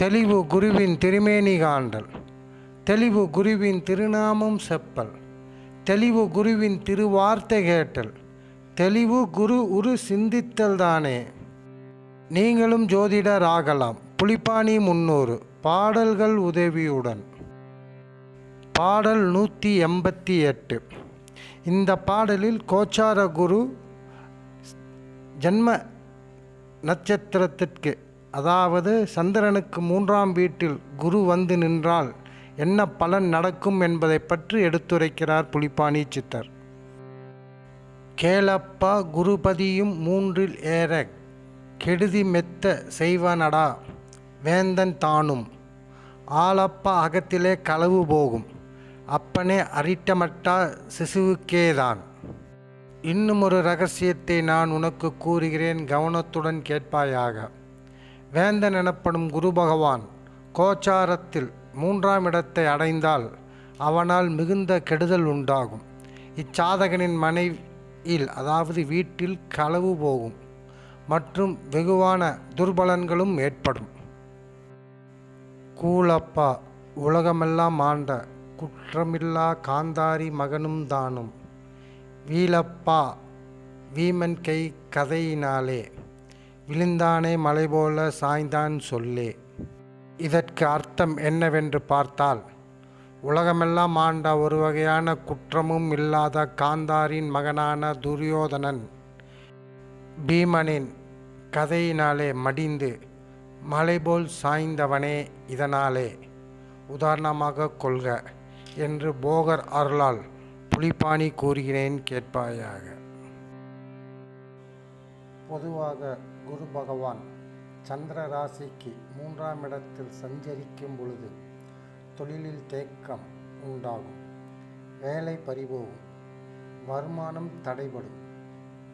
தெளிவு குருவின் திருமேனி காண்டல் தெளிவு குருவின் திருநாமம் செப்பல். தெளிவு குருவின் திருவார்த்தை கேட்டல். தெளிவு குரு உரு சிந்தித்தல் தானே. நீங்களும் ஜோதிடர் ஆகலாம். புலிப்பாணி முன்னூறு. பாடல்கள் உதவியுடன். பாடல் நூற்றி எண்பத்தி எட்டு. இந்த பாடலில் கோச்சார குரு ஜன்ம நட்சத்திரத்திற்கு அதாவது சந்திரனுக்கு மூன்றாம் வீட்டில் குரு வந்து நின்றால் என்ன பலன் நடக்கும் என்பதை பற்றி எடுத்துரைக்கிறார் புலிப்பாணி சித்தர். கேளப்பா குருபதியும் மூன்றில் ஏற கெடுதி மெத்த செய்வனடா வேந்தன் தானும். ஆளப்பா அகத்திலே களவு போகும் அப்பனே அரிட்டமட்டா சிசுவுக்கேதான். இன்னும் ஒரு ரகசியத்தை நான் உனக்கு கூறுகிறேன் கவனத்துடன் கேட்பாயாக. வேந்தன் எனப்படும் குரு பகவான் கோச்சாரத்தில் மூன்றாம் இடத்தை அடைந்தால் அவனால் மிகுந்த கெடுதல் உண்டாகும். இச்சாதகனின் மனைவியில் அதாவது வீட்டில் களவு போகும் மற்றும் வெகுவான துர்பலன்களும் ஏற்படும். கூலப்பா உலகமெல்லாம் ஆண்ட குற்றமில்லா காந்தாரி மகனும் தானும். வீலப்பா வீமன் கை கதையினாலே விழுந்தானே மலை போல சாய்ந்தான் சொல்லே. இதற்கு அர்த்தம் என்னவென்று பார்த்தால் உலகமெல்லாம் ஆண்ட ஒரு வகையான குற்றமும் இல்லாத காந்தாரின் மகனான துரியோதனன் பீமனின் கதையினாலே மடிந்து மலைபோல் சாய்ந்தவனே இதனாலே. உதாரணமாக கொள்க என்று போகர் அருளால் புலிப்பாணி கூறுகிறேன் கேட்பாயாக. பொதுவாக குரு பகவான் சந்திர ராசிக்கு மூன்றாம் இடத்தில் சஞ்சரிக்கும் பொழுது தொழிலில் தேக்கம் உண்டாகும். வேலை பறிபோகும். வருமானம் தடைபடும்.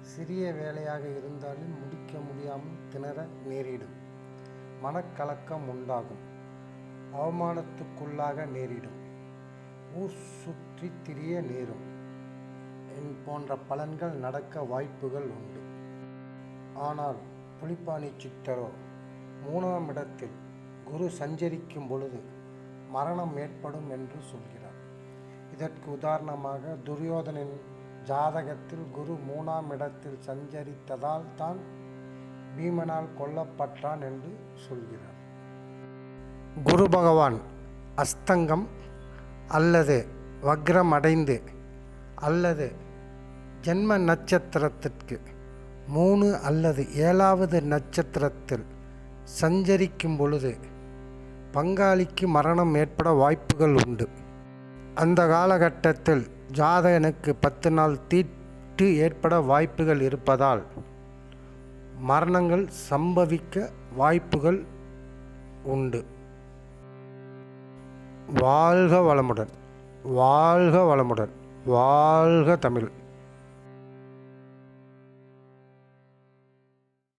சிறிய வேலையாக இருந்தாலும் முடிக்க முடியாமல் திணற நேரிடும். மனக்கலக்கம் உண்டாகும். அவமானத்துக்குள்ளாக நேரிடும். ஊர் சுற்றி திரிய நேரும். என் போன்ற பலன்கள் நடக்க வாய்ப்புகள் உண்டு. ஆனால் புலிப்பாணி சித்தரோ மூணாம் இடத்தில் குரு சஞ்சரிக்கும் பொழுது மரணம் ஏற்படும் என்று சொல்கிறார். இதற்கு உதாரணமாக துரியோதனின் ஜாதகத்தில் குரு மூணாம் இடத்தில் சஞ்சரித்ததால் தான் பீமனால் கொல்லப்பட்டான் என்று சொல்கிறார். குரு பகவான் அஸ்தங்கம் அல்லது வக்ரம் அடைந்து அல்லது ஜென்ம நட்சத்திரத்திற்கு மூணு அல்லது ஏழாவது நட்சத்திரத்தில் சஞ்சரிக்கும் பொழுது பங்காளிக்கு மரணம் ஏற்பட வாய்ப்புகள் உண்டு. அந்த காலகட்டத்தில் ஜாதகனுக்கு பத்து நாள் தீட்டு ஏற்பட வாய்ப்புகள் இருப்பதால் மரணங்கள் சம்பவிக்க வாய்ப்புகள் உண்டு. வாழ்க வளமுடன் வாழ்க வளமுடன் வாழ்க தமிழ்.